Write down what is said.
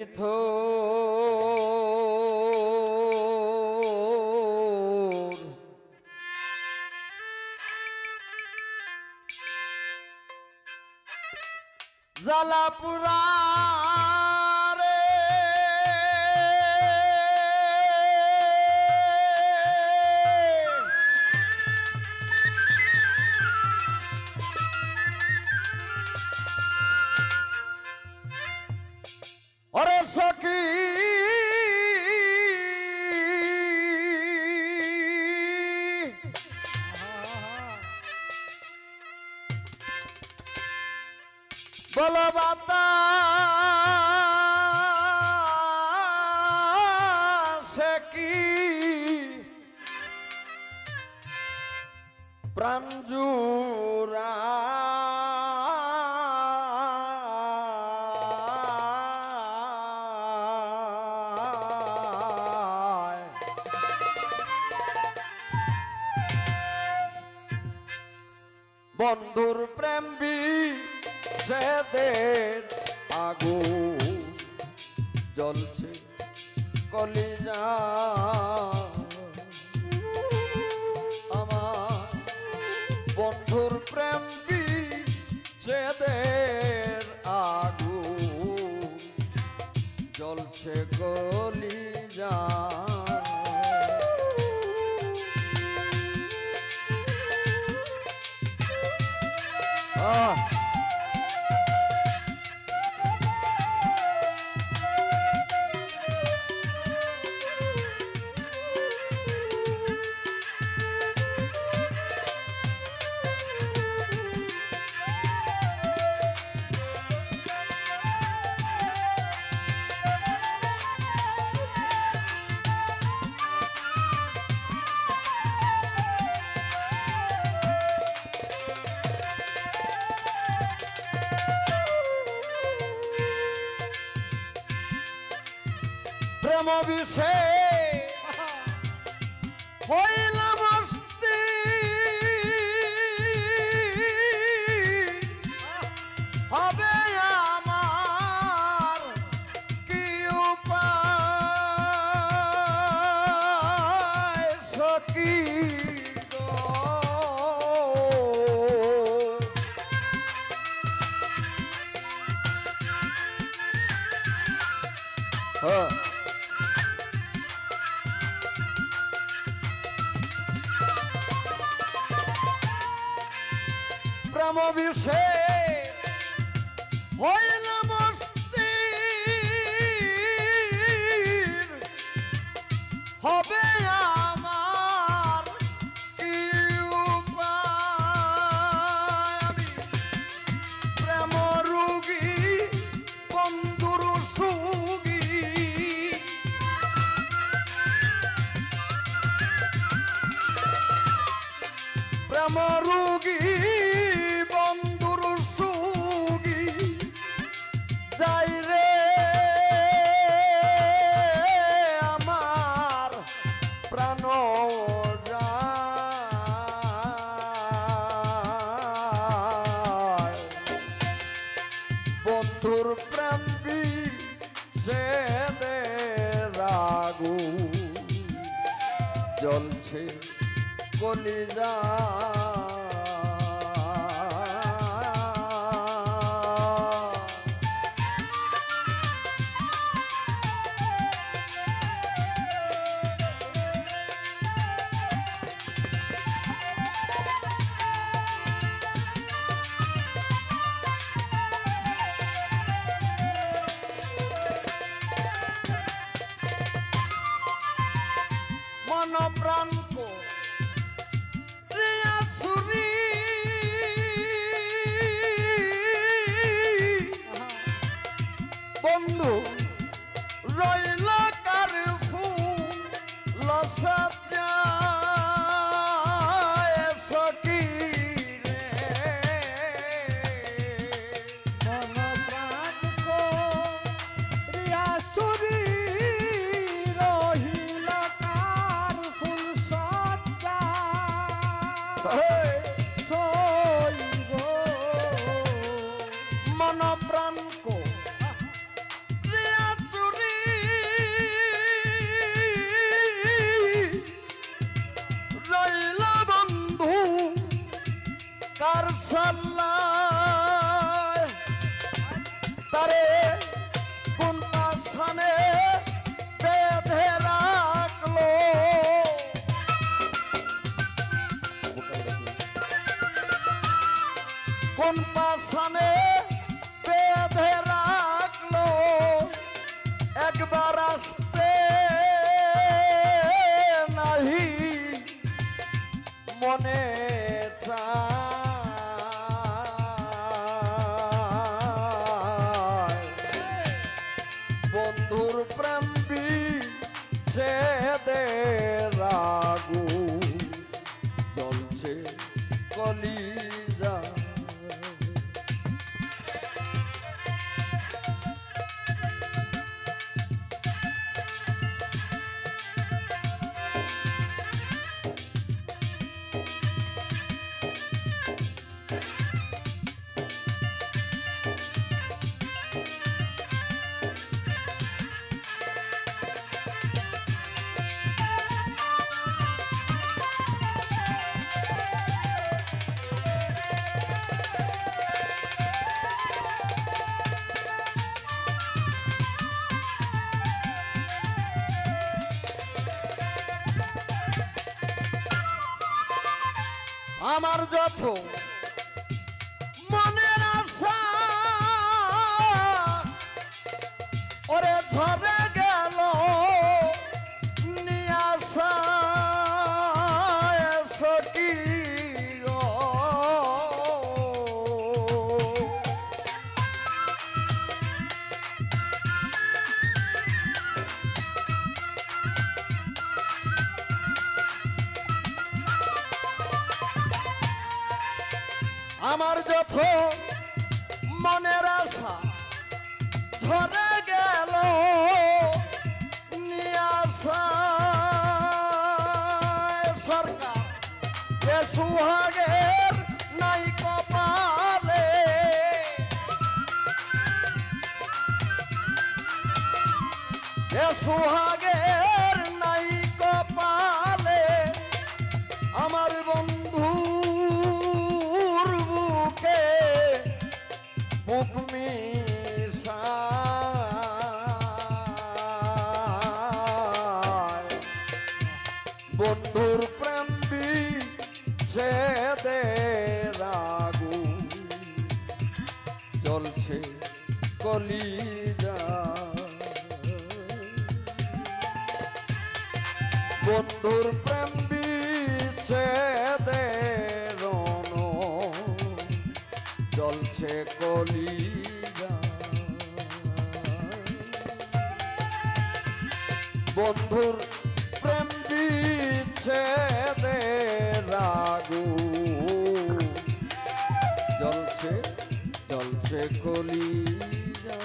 থোর জালাপুরা বলো বাতাসে কি? প্রাঞ্জুরা বন্ধুর প্রেম সেদের আগুন জ্বলছে কলিজা। আমার বন্ধুর প্রেম সেদের আগুন জ্বলছে কলিজা? আহ! প্রেম বিষে হইল মস্তি। হবে আমার কি উপায়? সকি গো। হ্যাঁ প্রেম জ্বলছে কলিজা মন বন্ধু রইল কার ফুল সজ্জা মন প্রাণ কো। চুরি। রইল বন্ধু। কার সামনে কোন পাশানে বেঁধে রাখল? একবার আসতে নাহি মনে চায়। রাগু জ্বলছে কলিজা। আমার যত মনের আশা ওরে ঝরে আমার যত মনের আশা ঝরে গেল সরকার এ সুহাগের নাই কপালে। সুহাগের বন্ধুর প্রেম ছেদে রাগু চলছে কলিজা। বন্ধুর প্রেম বিচ্ছেদে রণ। চলছে কলিজা। বন্ধুর প্রেম বিচ্ছেদে রাগু। জলছে জলছে কলি কলিজা।